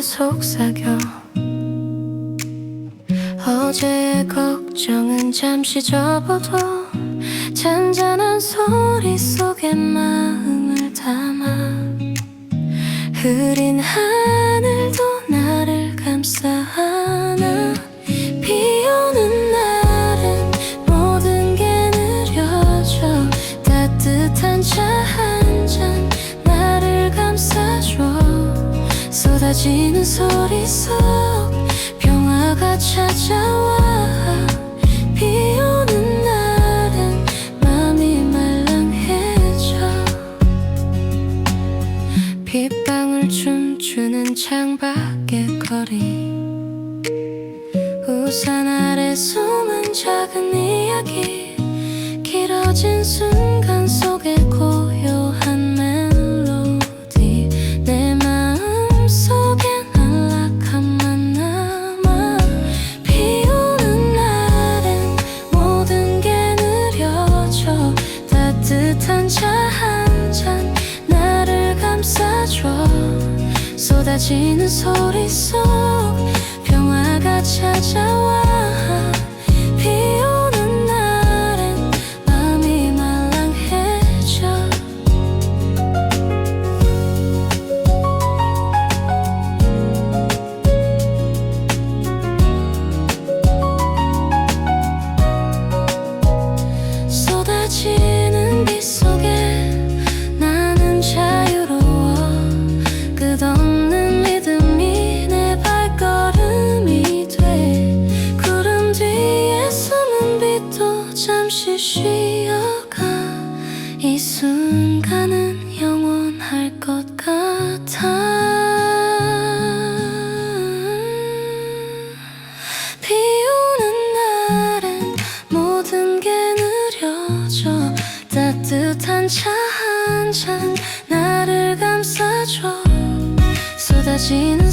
속삭여. 어제의 걱정은 잠시 접어도 잔잔한 소리 속에 마음을 담아. 흐린 하늘 쏟아지는 소리 속 평화가 찾아와 비 오는 날은 맘이 말랑해져. 빗방울 춤추는 창밖의 거리. 우산 아래 숨은 작은 이야기. 길어진 순간 속에 고요한 쏟아지는 소리 속 평화가 찾아 숨을 쉬어가 이 순간은 영원할 것 같아. 비 오는 날엔 모든 게 느려져 따뜻한 차 한 잔 나를 감싸줘 쏟아지는